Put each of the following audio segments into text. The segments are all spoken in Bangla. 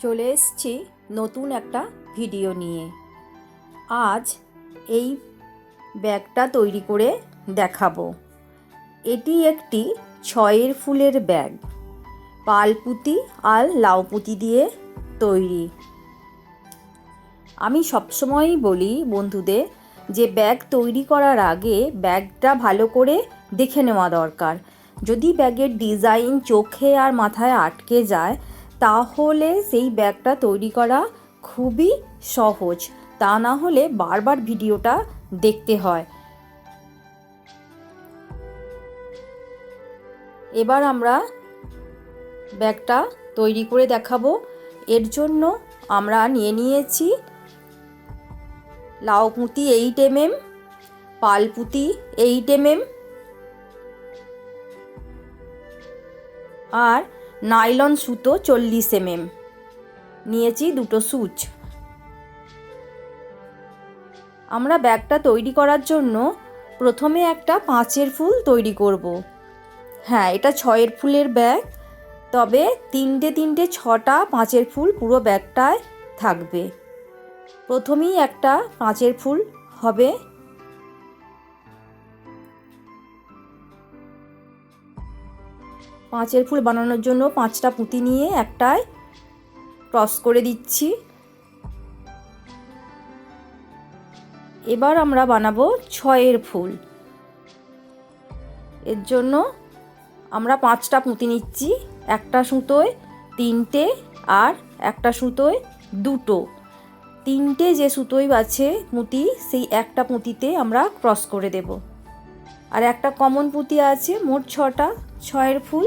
চলে এসেছি নতুন একটা ভিডিও নিয়ে। আজ এই ব্যাগটা তৈরি করে দেখাবো। এটি একটি ছয়ের ফুলের ব্যাগ। পালপুতি আর লাউপুতি দিয়ে তৈরি। আমি সবসময়ই বলি বন্ধুদের যে ব্যাগ তৈরি করার আগে ব্যাগটা ভালো করে দেখে নেওয়া দরকার। যদি ব্যাগের ডিজাইন চোখে আর মাথায় আটকে যায় তাহলে সেই ব্যাগটা তৈরি করা খুবই সহজ। তা না হলে বারবার ভিডিওটা দেখতে হয়। এবার আমরা ব্যাগটা তৈরি করে দেখাবো। এর জন্য আমরা নিয়ে নিয়েছি লাউ পুঁতি এইট এমএম পালপুতি এইট এমএম আর নাইলন সুতো চল্লিশ এমএম। নিয়েছি দুটো সুচ। আমরা ব্যাগটা তৈরি করার জন্য প্রথমে একটা পাঁচের ফুল তৈরি করব। হ্যাঁ এটা ছয়ের ফুলের ব্যাগ। তবে তিনটে তিনটে ছটা পাঁচের ফুল পুরো ব্যাগটায় থাকবে। প্রথমেই একটা পাঁচের ফুল হবে। পাঁচের ফুল বানানোর জন্য পাঁচটা পুঁতি নিয়ে একটায় ক্রস করে দিচ্ছি। এবার আমরা বানাবো ছয়ের ফুল। এর জন্য আমরা পাঁচটা পুঁতি নিচ্ছি, একটা সুতোয় তিনটে আর একটা সুতোয় দুটো। তিনটে যে সুতোই আছে পুঁতি, সেই একটা পুঁতিতে আমরা ক্রস করে দেব। আর একটা কমন পুঁতি আছে, মোট ছটা, ছয়ের ফুল।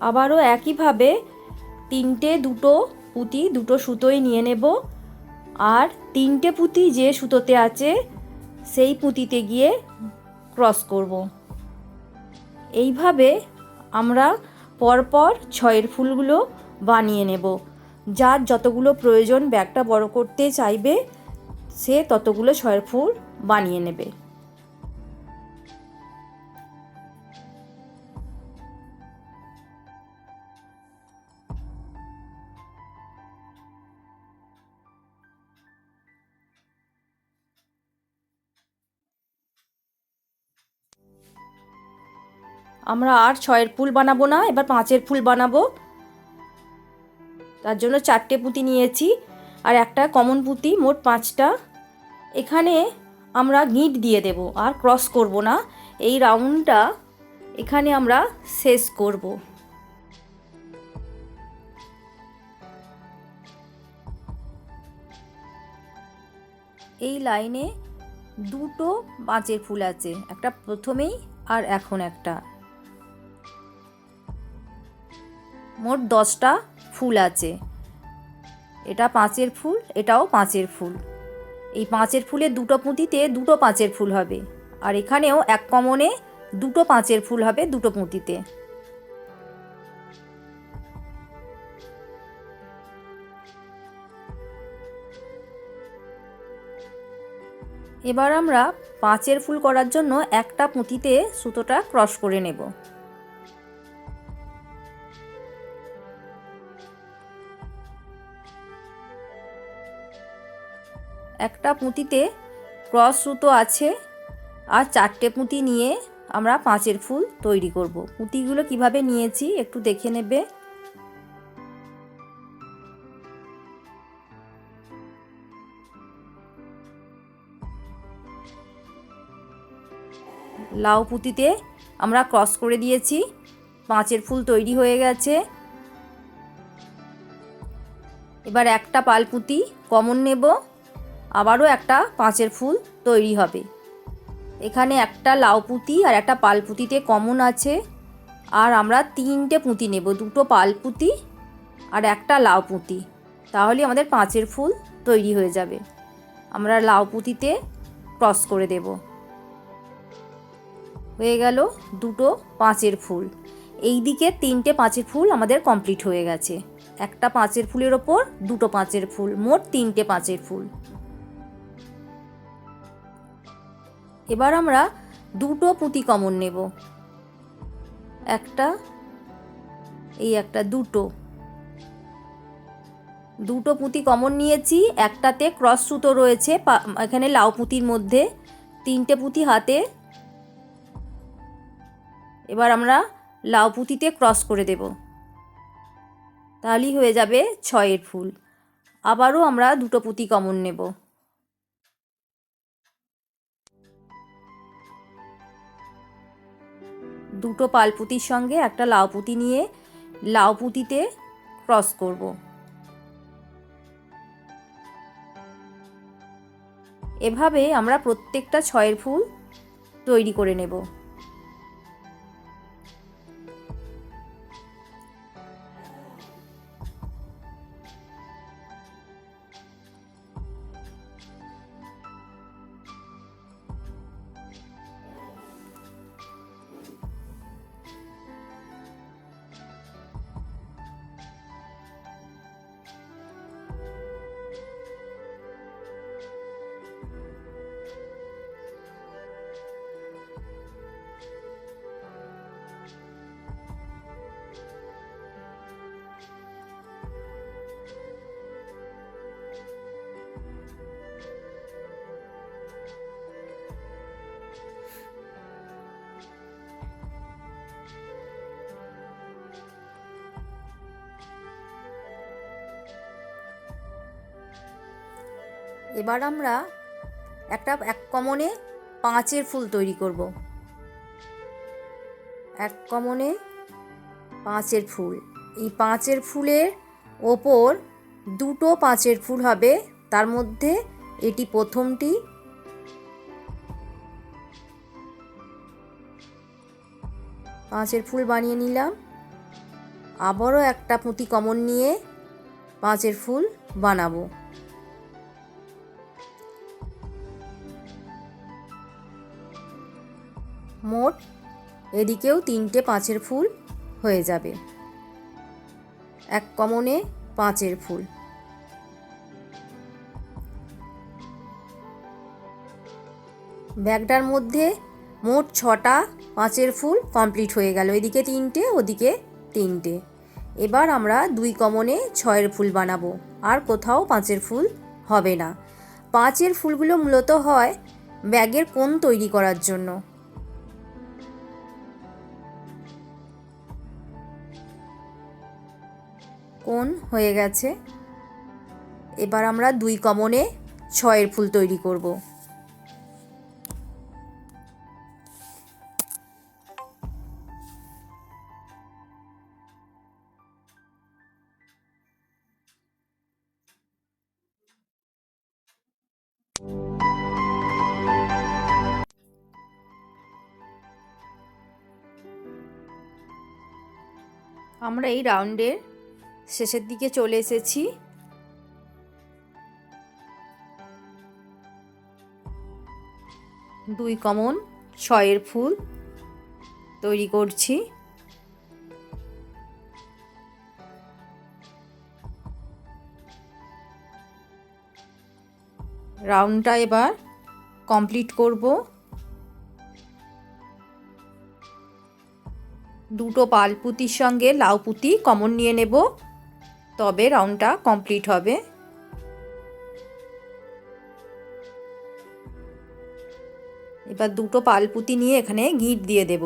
আবারও একইভাবে তিনটে দুটো পুঁতি, দুটো সুতোই নিয়ে নেব। আর তিনটে পুঁতি যে সুতোতে আছে, সেই পুঁতিতে গিয়ে ক্রস করব। এইভাবে আমরা পরপর ছয়ের ফুলগুলো বানিয়ে নেব। যার যতগুলো প্রয়োজন ব্যাগটা বড় করতে চাইবে, সে ততগুলো ছয়ের ফুল বানিয়ে নেবে। আমরা আর ছয়ের ফুল বানাবো না, এবার পাঁচের ফুল বানাবো। তার জন্য চারটে পুঁতি নিয়েছি, আর একটা কমন পুঁতি, মোট পাঁচটা। এখানে আমরা গিঁট দিয়ে দেব, আর ক্রস করব না। এই রাউন্ডটা এখানে আমরা শেষ করব। এই লাইনে দুটো পাঁচের ফুল আছে, একটা প্রথমেই আর এখন একটা। মোট দশটা ফুল আছে। এটা পাঁচের ফুল, এটাও পাঁচের ফুল। এই পাঁচের ফুলের দুটো পুঁতিতে দুটো পাঁচের ফুল হবে। আর এখানেও এক কমনে দুটো পাঁচের ফুল হবে দুটো পুঁতিতে। এবার আমরা পাঁচের ফুল করার জন্য একটা পুঁতিতে সুতোটা ক্রস করে নেব। একটা পুঁতিতে ক্রস সুতো আছে আর চারটে পুঁতি নিয়ে আমরা পাঁচের ফুল তৈরি করব। পুঁতিগুলো কীভাবে নিয়েছি একটু দেখে নেবে। লাউ পুঁতিতে আমরা ক্রস করে দিয়েছি। পাঁচের ফুল তৈরি হয়ে গেছে। এবার একটা পালপুতি কমন নেব। আবারও একটা পাঁচের ফুল তৈরি হবে। এখানে একটা লাউ পুঁতি আর একটা পালপুতিতে কমন আছে। আর আমরা তিনটে পুঁতি নেব, দুটো পালপুতি আর একটা লাউ পুঁতি। তাহলে আমাদের পাঁচের ফুল তৈরি হয়ে যাবে। আমরা লাউ পুঁতিতে ক্রস করে দেব। হয়ে গেল দুটো পাঁচের ফুল। এই দিকে তিনটে পাঁচের ফুল আমাদের কমপ্লিট হয়ে গেছে। একটা পাঁচের ফুলের ওপর দুটো পাঁচের ফুল, মোট তিনটে পাঁচের ফুল। এবার আমরা দুটো পুঁতি কমন নেব। একটা, এই একটা দুটো। দুটো পুঁতি কমন নিয়েছি, একটাতে ক্রস সুতো রয়েছে এখানে লাউ পুঁতির মধ্যে, তিনটে পুঁতি হাতে। এবার আমরা লাউ পুঁতিতে ক্রস করে দেব। তাহলেই হয়ে যাবে ছয়ের ফুল। আবারও আমরা দুটো পুঁতি কমন নেব। দুটো পালপুতির সঙ্গে একটা লাউপুতি নিয়ে লাউপুতিতে ক্রস করব। এভাবে আমরা প্রত্যেকটা ছয়ের ফুল তৈরি করে নেব। এবার আমরা একটা, এক কমনে পাঁচের ফুল তৈরি করব। এক কমনে পাঁচের ফুল। এই পাঁচের ফুলের ওপর দুটো পাঁচের ফুল হবে। তার মধ্যে এটি প্রথমটি। পাঁচের ফুল বানিয়ে নিলাম। আবারও একটা পুঁতি কমন নিয়ে পাঁচের ফুল বানাবো। মোট এদিকেও তিনটে পাঁচের ফুল হয়ে যাবে। এক কমনে পাঁচের ফুল। ব্যাগটার মধ্যে মোট ছটা পাঁচের ফুল কমপ্লিট হয়ে গেল। এদিকে তিনটে, ওদিকে তিনটে। এবার আমরা দুই কমনে ছয়ের ফুল বানাবো। আর কোথাও পাঁচের ফুল হবে না। পাঁচের ফুলগুলো মূলত হয় ব্যাগের কোণ তৈরি করার জন্য। কোণ হয়ে গেছে। এবার আমরা দুই কমনে ছয়ের ফুল তৈরি করব। আমরা এই রাউন্ডের শেষের দিকে চলে এসেছি। দুই কমন, ছয়ের ফুল তৈরি করছি। রাউন্ডটা এবার কমপ্লিট করব। দুটো পালপুতির সঙ্গে লাউ পুঁতি কমন নিয়ে নেব। তবে রাউন্ডটা কমপ্লিট হবে। এবার দুটো পালপুতি নিয়ে এখানে গিট দিয়ে দেব।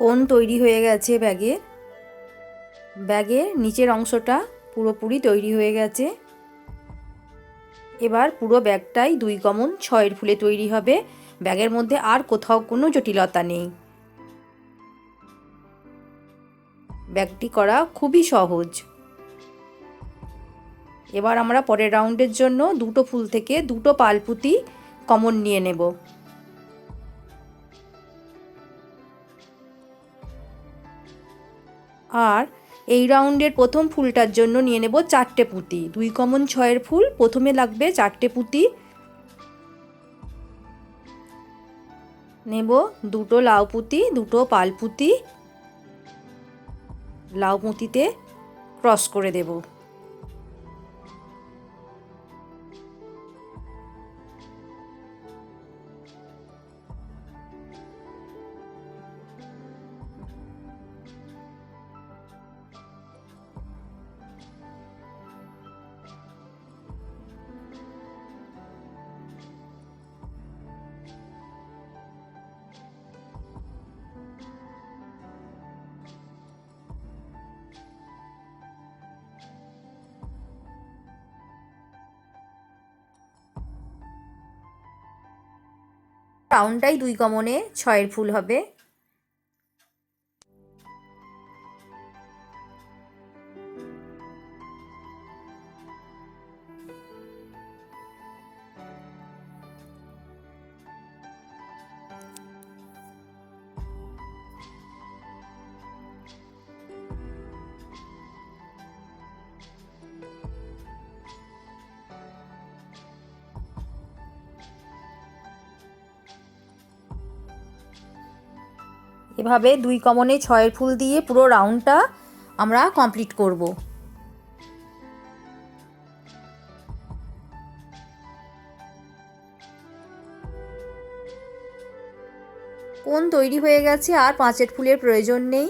কোণ তৈরি হয়ে গেছে ব্যাগের ব্যাগের নিচের অংশটা পুরোপুরি তৈরি হয়ে গেছে। এবার পুরো ব্যাগটাই দুই কমন ছয়ের ফুলে তৈরি হবে। ব্যাগের মধ্যে আর কোথাও কোনো জটিলতা নেই। ব্যাগটি করা খুবই সহজ। এবার আমরা পরের রাউন্ডের জন্য দুটো ফুল থেকে দুটো পালপুতি কমন নিয়ে নেব। আর এই রাউন্ডের প্রথম ফুলটার জন্য নিয়ে নেব চারটে পুঁতি। দুই কমন ছয়ের ফুল, প্রথমে লাগবে চারটে পুঁতি। নেব দুটো লাউ পুঁতি, দুটো পাল পুঁতি। লাউ পুঁতিতে ক্রস করে দেব। রাউন্ডটাই দুই কমনে ছয়ের ফুল হবে। এভাবে দুই কমনে ছয়ের ফুল দিয়ে পুরো রাউন্ডটা আমরা কমপ্লিট করব। কোন তৈরি হয়ে গেছে আর পাঁচের ফুলের প্রয়োজন নেই?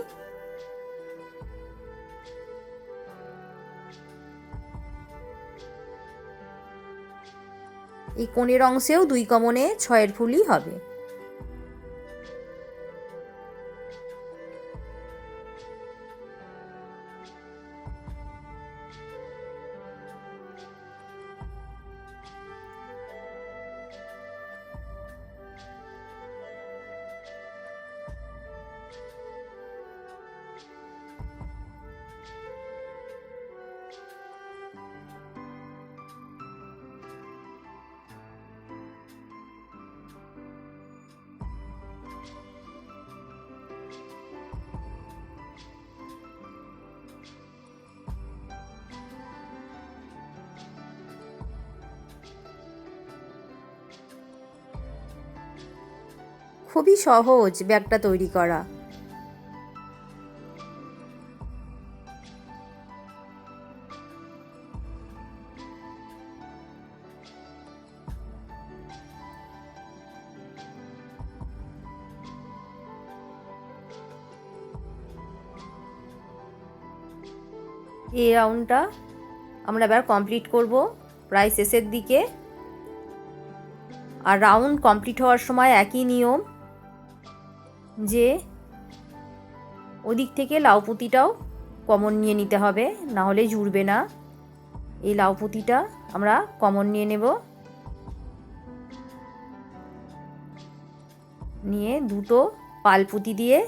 এই কোণের অংশেও দুই কমনে ছয়ের ফুলই হবে। খুবই সহজ ব্যাগটা তৈরি করা। এই রাউন্ডটা আমরা এবার কমপ্লিট করব প্রায় শেষের দিকে। আর রাউন্ড কমপ্লিট হওয়ার সময় একই নিয়ম যে ওদিক থেকে লাউপুতিটাও কমন নিয়ে নিতে হবে, না হলে জুড়বে না। এই লাউপুতিটা আমরা কমন নিয়ে নেব। নিয়ে দুটো পালপুতি দিয়ে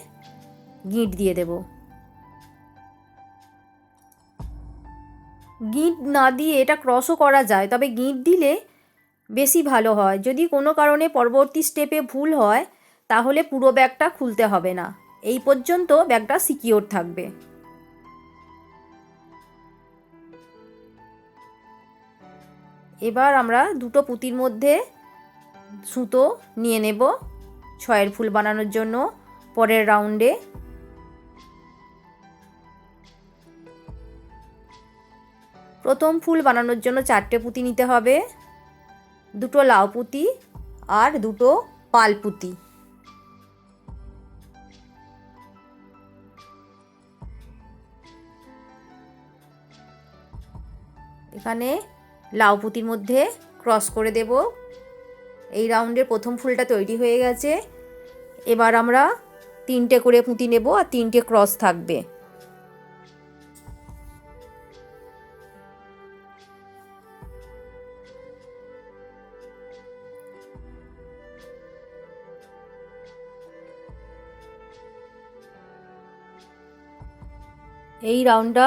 গিঁট দিয়ে দেব। গিঁট না দিয়ে এটা ক্রসও করা যায়, তবে গিঁট দিলে বেশি ভালো হয়। যদি কোনো কারণে পরবর্তী স্টেপে ভুল হয় তাহলে পুরো ব্যাগটা খুলতে হবে না। এই পর্যন্ত ব্যাগটা সিকিওর থাকবে। এবার আমরা দুটো পুঁতির মধ্যে সুতো নিয়ে নেব ছয়ের ফুল বানানোর জন্য পরের রাউন্ডে প্রথম ফুল বানানোর জন্য চারটে পুঁতি নিতে হবে, দুটো লাউ পুঁতি আর দুটো পাল পুঁতি। এখানে লাউ পুঁতির মধ্যে ক্রস করে দেব। এই রাউন্ডের প্রথম ফুলটা তৈরি হয়ে গেছে। এবার আমরা তিনটে করে পুঁতি নেব আর তিনটে ক্রস থাকবে। এই রাউন্ডটা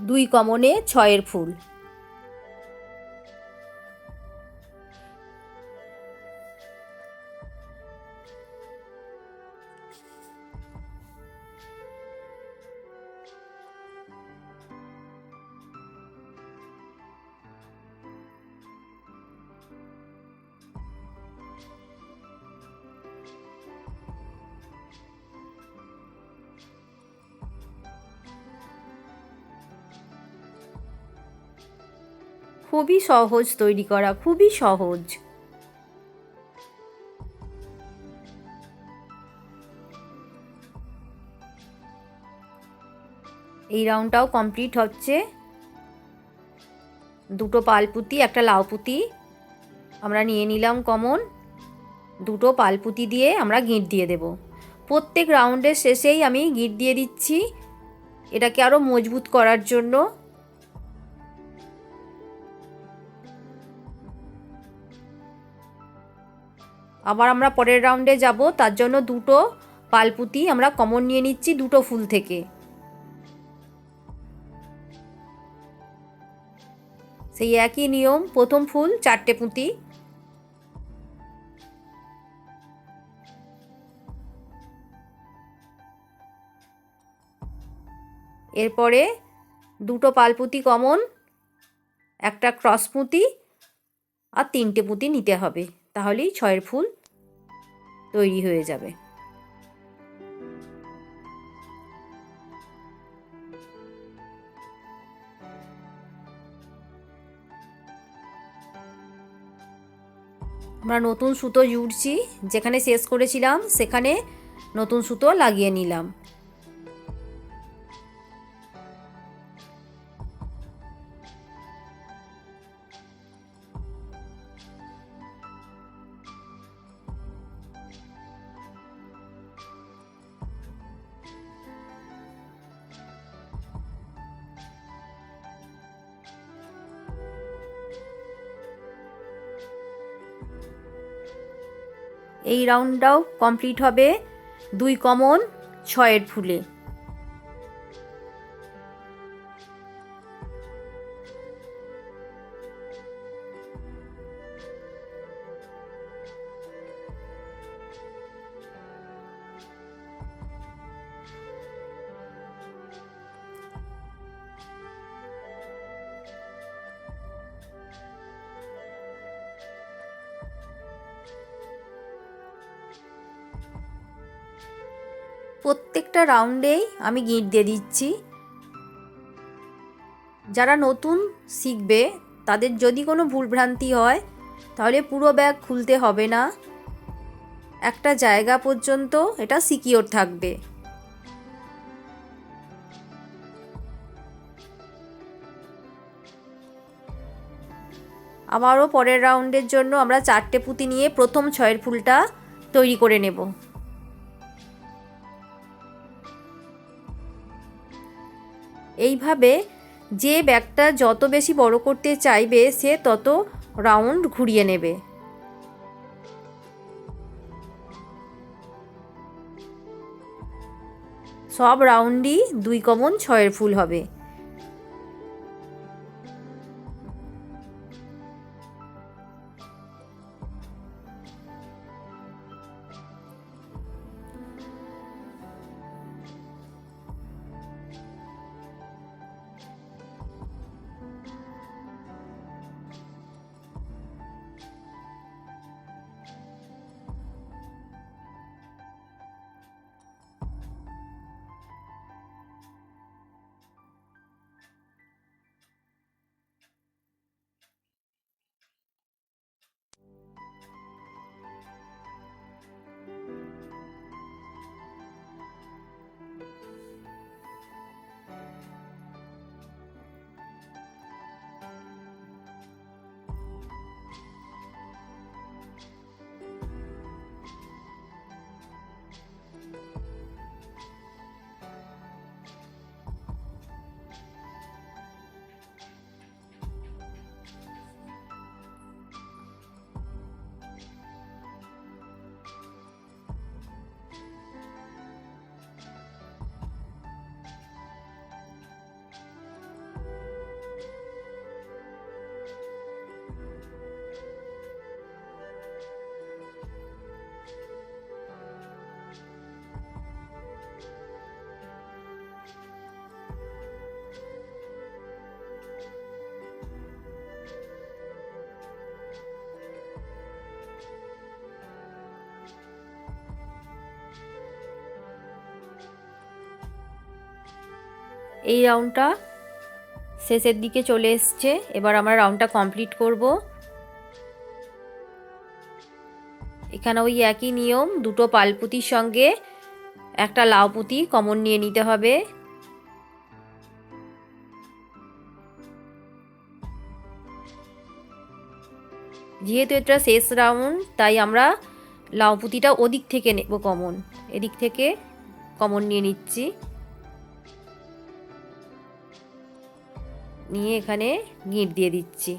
দুই কমনে ছয়ের ফুল। সহজ তৈরি করা, খুবই সহজ। এই রাউন্ডটাও কমপ্লিট হচ্ছে। দুটো পালপুতি, একটা লাউপুতি আমরা নিয়ে নিলাম কমন। দুটো পালপুতি দিয়ে আমরা গিঁট দিয়ে দেব। প্রত্যেক রাউন্ডের শেষেই আমি গিঁট দিয়ে দিচ্ছি। এটাকে আরও মজবুত করার জন্য আবার আমরা পরের রাউন্ডে যাব। তার জন্য দুটো পালপুতি আমরা কমন নিয়ে নিচ্ছি, দুটো ফুল থেকে। সেই একই নিয়ম, প্রথম ফুল চারটে পুঁতি। এরপরে দুটো পালপুতি কমন একটা ক্রস পুঁতি আর তিনটে পুঁতি নিতে হবে। তাহলেই ছয়ের ফুল তৈরি হয়ে যাবে। আমরা নতুন সুতো জুড়ছি, যেখানে শেষ করেছিলাম, সেখানে নতুন সুতো লাগিয়ে নিলাম। এই রাউন্ডটাও কমপ্লিট হবে দুই কমন ছয়ের ফুলে। প্রত্যেকটা রাউন্ডেই আমি গিঁট দিয়ে দিচ্ছি। যারা নতুন শিখবে, তাদের যদি কোনো ভুলভ্রান্তি হয়, তাহলে পুরো ব্যাগ খুলতে হবে না। একটা জায়গা পর্যন্ত এটা সিকিওর থাকবে। আবারও পরের রাউন্ডের জন্য আমরা চারটে পুঁতি নিয়ে প্রথম ছয়ের ফুলটা তৈরি করে নেব। এইভাবে যে ব্যাগটা যত বেশি বড় করতে চাইবে, সে তত রাউন্ড ঘুরিয়ে নেবে। সব রাউন্ডই দুই কমন ছয়ের ফুল হবে। এই রাউন্ডটা শেষের দিকে চলে এসছে। এবার আমরা রাউন্ডটা কমপ্লিট করব। এখানে ওই একই নিয়ম, দুটো পালপুতির সঙ্গে একটা লাউপুতি কমন নিয়ে নিতে হবে। যেহেতু এটা শেষ রাউন্ড তাই আমরা লাউপুতিটা ওদিক থেকে নেব কমন এদিক থেকে কমন নিয়ে নিচ্ছি। নিয়ে এখানে গিঁট দিয়ে দিচ্ছি।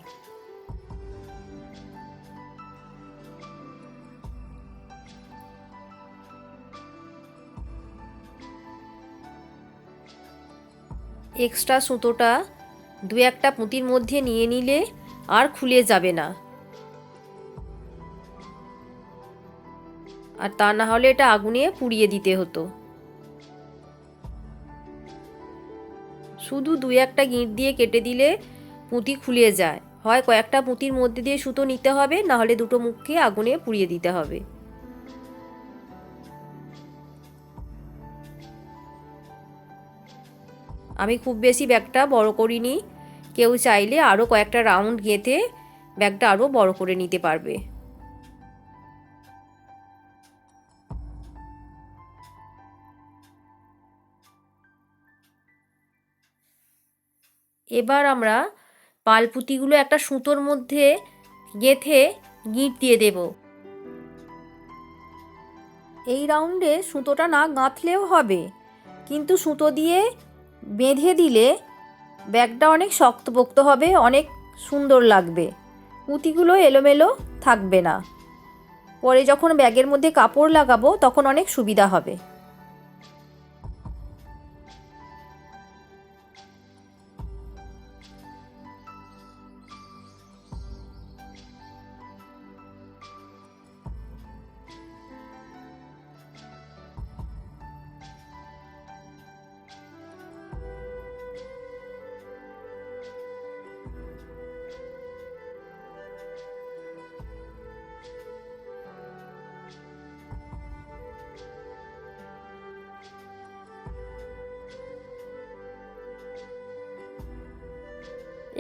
এক্সট্রা সুতোটা দু একটা পুঁতির মধ্যে নিয়ে নিলে আর খুলে যাবে না। আর তা না হলে এটা আগুনে পুড়িয়ে দিতে হতো। শুধু দু একটা গিঁট দিয়ে কেটে দিলে পুঁতি খুলে যায়। হয় কয়েকটা পুঁতির মধ্যে দিয়ে সুতো নিতে হবে, না হলে দুটো মুখকে আগুনে পুড়িয়ে দিতে হবে। আমি খুব বেশি ব্যাগটা বড় করিনি। কেউ চাইলে আরও কয়েকটা রাউন্ড গেঁথে ব্যাগটা আরও বড় করে নিতে পারবে। এবার আমরা পালপুতিগুলো একটা সুতোর মধ্যে গেথে গিঁট দিয়ে দেব। এই রাউন্ডে সুতোটা না গাঁথলেও হবে, কিন্তু সুতো দিয়ে বেঁধে দিলে ব্যাগটা অনেক শক্তপোক্ত হবে, অনেক সুন্দর লাগবে। পুঁতিগুলো এলোমেলো থাকবে না। পরে যখন ব্যাগের মধ্যে কাপড় লাগাবো, তখন অনেক সুবিধা হবে।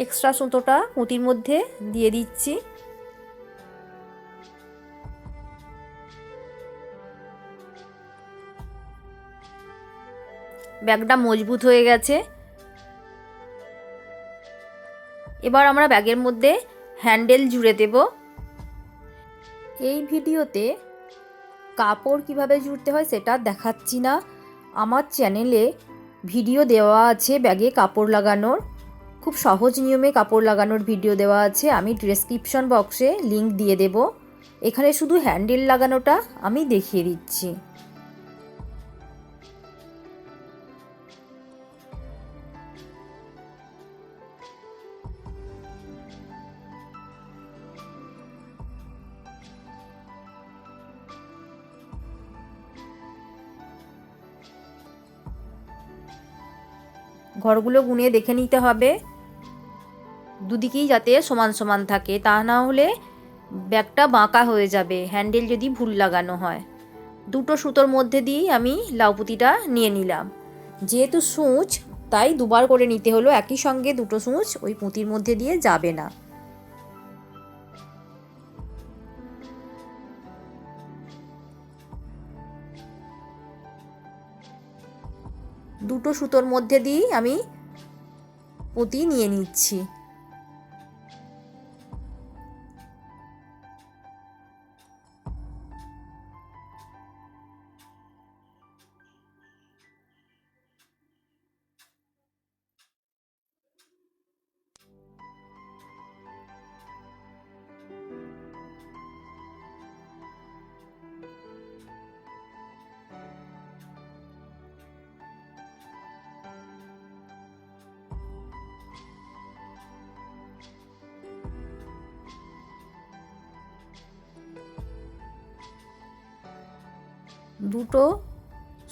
এক্সট্রা সুতোটা পুঁতির মধ্যে দিয়ে দিচ্ছি। ব্যাগটা মজবুত হয়ে গেছে। এবার আমরা ব্যাগের মধ্যে হ্যান্ডেল জুড়ে দেব। এই ভিডিওতে কাপড় কীভাবে জুড়তে হয় সেটা দেখাচ্ছি না। আমার চ্যানেলে ভিডিও দেওয়া আছে ব্যাগে কাপড় লাগানোর। খুব সহজ নিয়মে কাপড় লাগানোর ভিডিও দেওয়া আছে। আমি ডিসক্রিপশন বক্সে লিংক দিয়ে দেব। এখানে শুধু হ্যান্ডেল লাগানোটা আমি দেখিয়ে দিচ্ছি। ঘরগুলো গুনে দেখে নিতে হবে। দুদিকেই যাতে সমান সমান থাকে, তা না হলে ব্যাগটা বাঁকা হয়ে যাবে, হ্যান্ডেল যদি ভুল লাগানো হয়। দুটো সুতোর মধ্যে দিয়েই আমি লাউপুতিটা নিয়ে নিলাম। যেহেতু সূচ, তাই দুবার করে নিতে হলো, একই সঙ্গে দুটো সূচ ওই পুঁতির মধ্যে দিয়ে যাবে না। দুটো সুতোর মধ্যে দিয়েই আমি পুঁতি নিয়ে নিচ্ছি।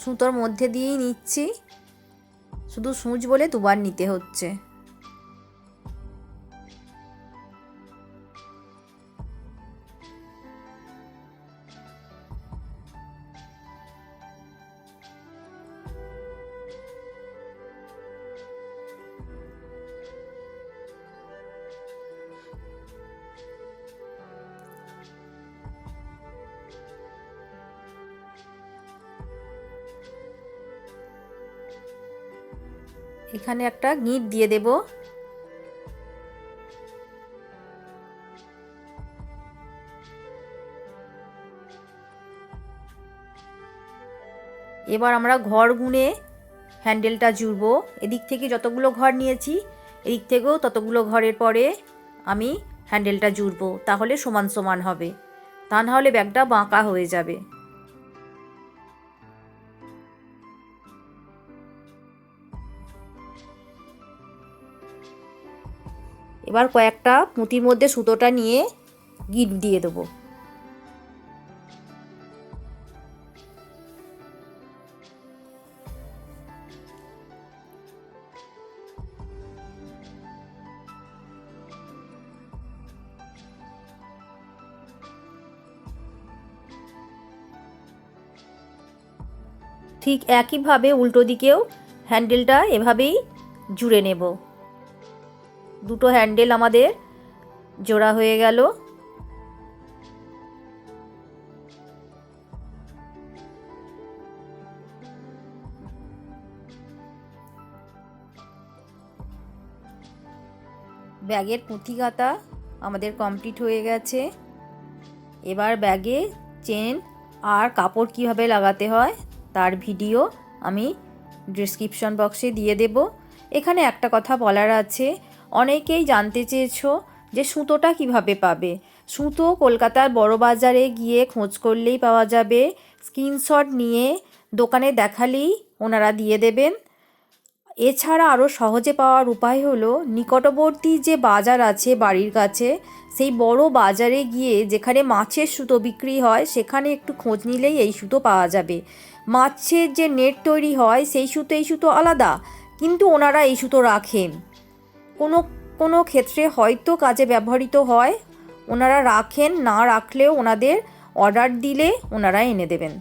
সুতোর মধ্যে দিয়েই নিচ্ছি। শুধু সূচ বলে দুবার নিতে হচ্ছে। এখানে একটা গিঁট দিয়ে দেব। এবার আমরা ঘর গুনে হ্যান্ডেলটা জুড়বো। এদিক থেকে যতগুলো ঘর নিয়েছি, এদিক থেকেও ততগুলো ঘরের পরে আমি হ্যান্ডেলটা জুড়বো। তাহলে সমান সমান হবে। তা নাহলে ব্যাগটা বাঁকা হয়ে যাবে। এবার কয়েকটা পুঁতির মধ্যে সুতোটা নিয়ে গিট দিয়ে দেবো। ঠিক একইভাবে উল্টো দিকেও হ্যান্ডেলটা এভাবেই জুড়ে নেব। দুটো হ্যান্ডেল আমাদের, জোড়া হয়ে গেল। ব্যাগের পুঁথি গাঁথা আমাদের কমপ্লিট হয়ে গেছে। এবার ব্যাগে চেন আর কাপড় কীভাবে লাগাতে হয় তার ভিডিও আমি ডিসক্রিপশন বক্সে দিয়ে দেব। এখানে একটা কথা বলার আছে অনেকেই জানতে চেয়েছো যে সুতোটা কীভাবে পাবে? সুতো কলকাতার বড় বাজারে গিয়ে খোঁজ করলেই পাওয়া যাবে। স্ক্রিনশট নিয়ে দোকানে দেখালেই ওনারা দিয়ে দেবেন। এছাড়া আরও সহজে পাওয়ার উপায় হলো, নিকটবর্তী যে বাজার আছে বাড়ির কাছে, সেই বড় বাজারে গিয়ে যেখানে মাছের সুতো বিক্রি হয়, সেখানে একটু খোঁজ নিলেই এই সুতো পাওয়া যাবে। মাছের যে নেট তৈরি হয়, সেই সুতো, এই সুতো আলাদা। কিন্তু ওনারা এই সুতো রাখেন। কোনো কোনো ক্ষেত্রে হয়তো কাজে ব্যবহৃত হয়। ওনারা রাখেন, না রাখলেও ওনাদের অর্ডার দিলে ওনারা এনে দেবেন।